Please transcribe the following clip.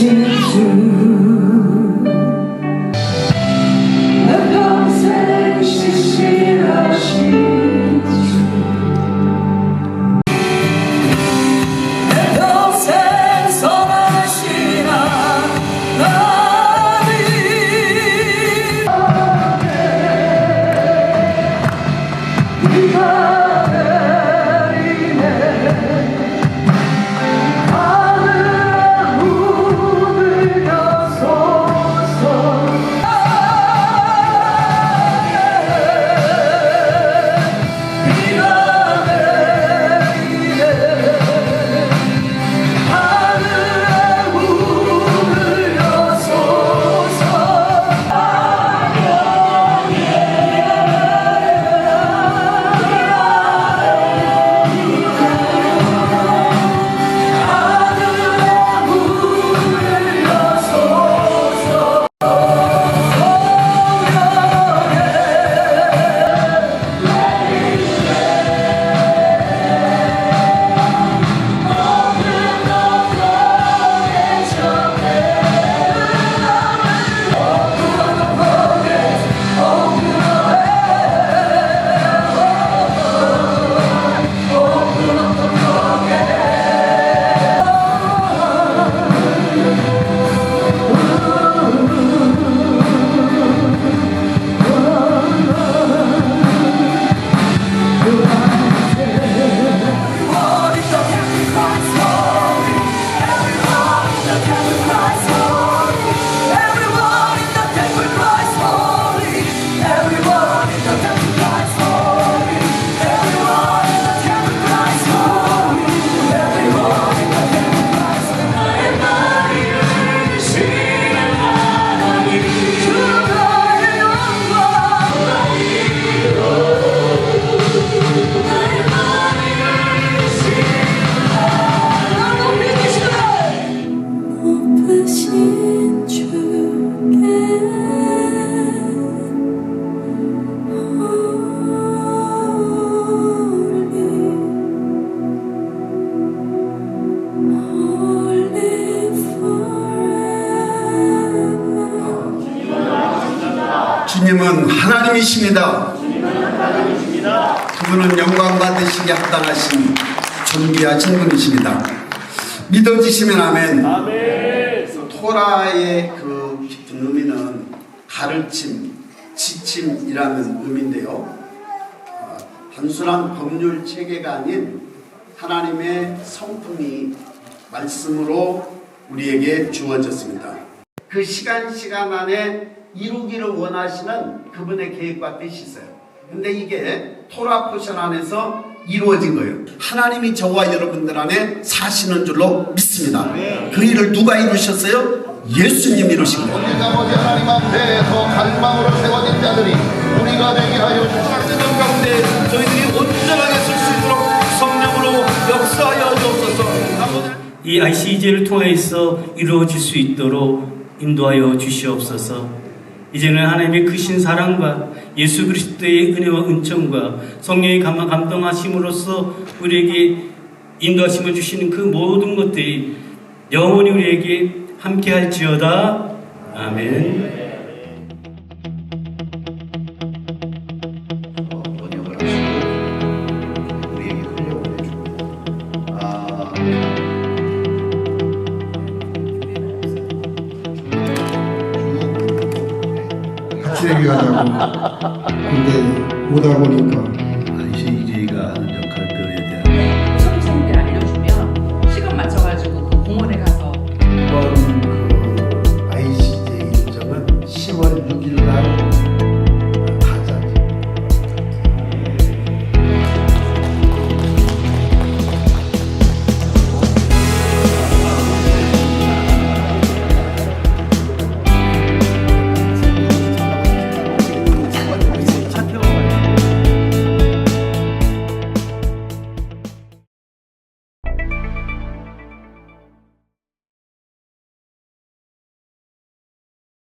이 주님은 하나님이십니다. 그분은 영광 받으시기 합당하신 존귀하신 분이십니다. 믿어지시면 아멘. 토라의 그 깊은 의미는 가르침, 지침이라는 의미인데요. 어, 단순한 법률 체계가 아닌 하나님의 성품이 말씀으로 우리에게 주어졌습니다. 그 시간 시간 안에 이루기를 원하시는 그분의 계획과 뜻이 있어요. 근데 이게 토라 포션 안에서 이루어진 거예요. 하나님이 저와 여러분들 안에 사시는 줄로 믿습니다. 그 일을 누가 이루셨어요? 예수님 이루신 거예요. 우리 아버지 하나님 앞에서 갈망으로 세워진 자들이 우리가 되게 하여 주시옵소서 가운데 저희들이 온전하게 설수 있도록 성령으로 역사하여 주옵소서. 이 ICJ를 통해서 이루어질 수 있도록 인도하여 주시옵소서. 이제는 하나님의 크신 사랑과 예수 그리스도의 은혜와 은총과 성령의 감- 감동하심으로써 우리에게 인도하심을 주시는 그 모든 것들이 영원히 우리에게 함께할지어다. 아멘. 같이 얘기하자고. 근데 오다 보니까